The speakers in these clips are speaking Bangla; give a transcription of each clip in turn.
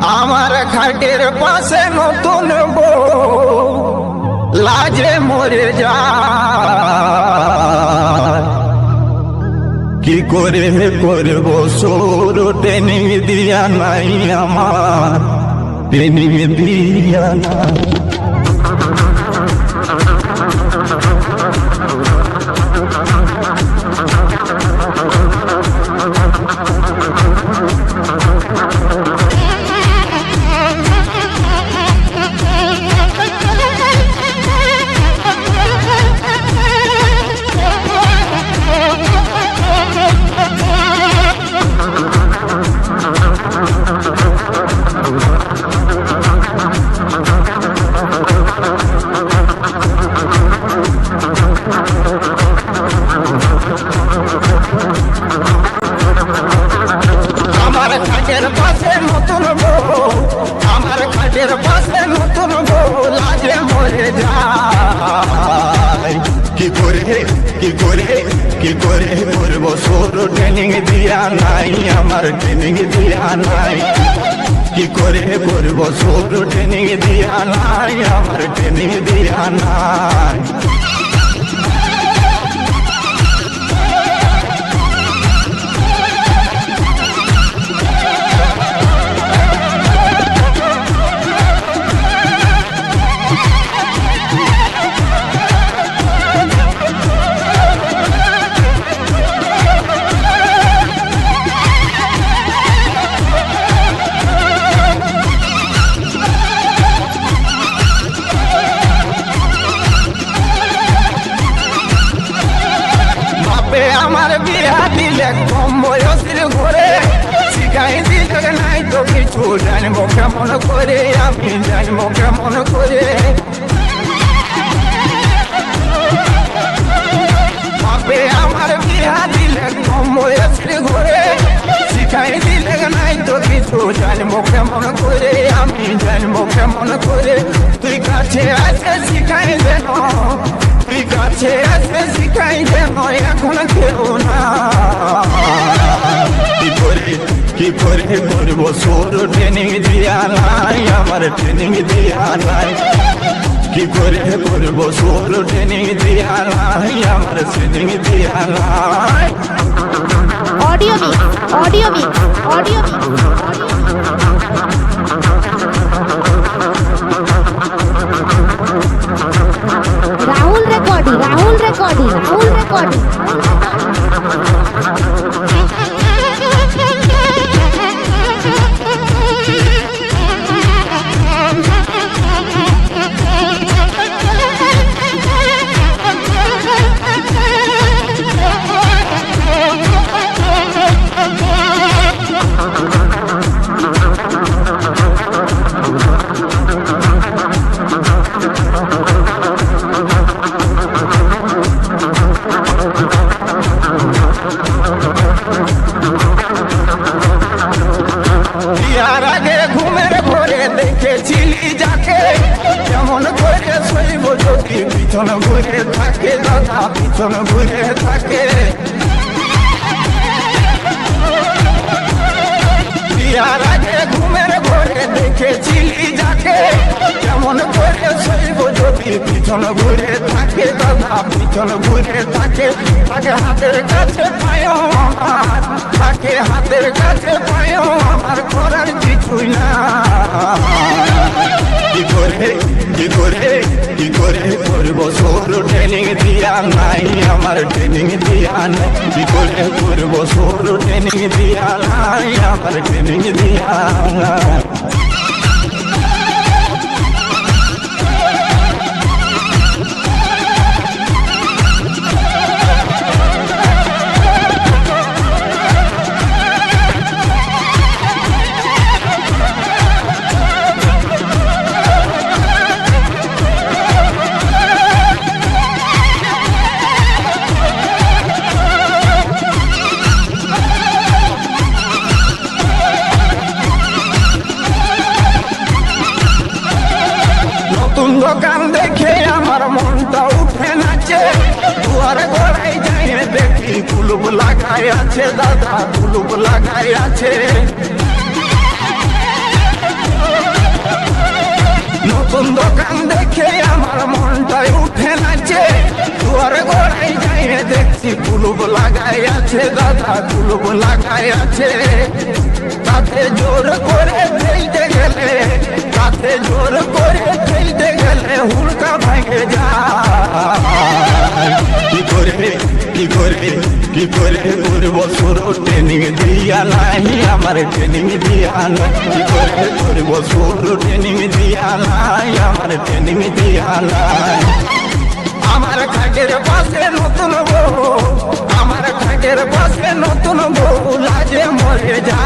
আমার খাটের পাশে নতুন লাজে মরে যা কি করে করব? সোর টেনে দিয়া নাই আমার, টেনে দিয়া নাই। খাটের পাশে নতুন লাজে মরে যায় কি করে কি করে কি করে করব সোর ট্রেনিং দিয়া নাই, আমার ট্রেনিং দিয়া নাই। কি করে করব সোর ট্রেনিং দিয়া নাই, আমার ট্রেনিং দিয়া নাই। আমার বিয়া দিলে কম বয়সের ঘরে। শিখাই দিলে নাই তো কিছু জানব কেমন করে, আমি জানব কেমন করে। আমার বিয়া দিলে কম বয়সের ঘরে। শিখাই দিলে নাই তো কিছু জানব কেমন করে, আমি জানব কেমন করে। তুই কাছে কাছে আছে শিখাই দেন এখন কেউ না কি করে কি করে করব সোর ট্রেনিং দিয়া নাই আমার ট্রেনিং দিয়া নাই কি করে করব সোর ট্রেনিং দিয়া নাই আমার ট্রেনিং দিয়া নাই audio mix audio mix audio mix recording, full recording. পিছন ঘুরে থাকে দাদা পিছন ঘুরে থাকে। ঘুমের ঘরে দেখেছিলি যাকে, কেমন করে শৈব যদি? পিছন ঘুরে থাকে দাদা পিছন ঘুরে থাকে। তাকে হাতের কাছে পায় আমার তাকে হাতের কাছে পায় আমার, করার কিছুই না। নাই আমার ট্রেনিং দিয়া নাই কি করে করব? সরু ট্রেনিং দিয়া আমার ট্রেনিং দিয়া নতুন দোকান দেখে আমার মনটা উঠে নাচে। দুয়ারে গড়াই যায় দেখি কুলুব লাগাই আছে দাদা কুলুব লাগাই আছে। নতুন দোকান দেখে আমার মনটাই উঠে নাচে। দুয়ারে গড়াই যায় দেখছি কুলুব লাগাই আছে দাদা কুলুব লাগাই আছে। তাতে জোর করে ফেলতে গেলে তাতে জোর করে ফেলতে গেলে হুড়কা ভেঙে যায়। কি করে কি করে কি করে করব সুর ট্রেনিং দিয়া নাই আমার ট্রেনিং দিয়া নাই। কি করে করব সুর ট্রেনিং দিয়া নাই আমার ট্রেনিং দিয়া নাই। আমার খাটের পাশে নতুন বউ আমার খাটের পাশে নতুন বউ লাজে মরে যা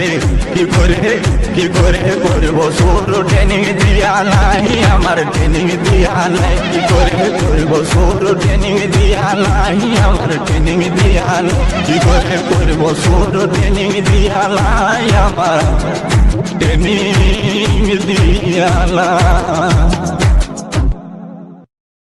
কি করে কি করে করব সুর ট্রেনিং দিয়া নাই আমার ট্রেনিং দিয়া নাই কি করে করব সুর ট্রেনিং দিয়া নাই আমার ট্রেনিং দিয়া কি করে করব সুর ট্রেনিং দিয়া নাই আমার ট্রেনিং দিয়া নাই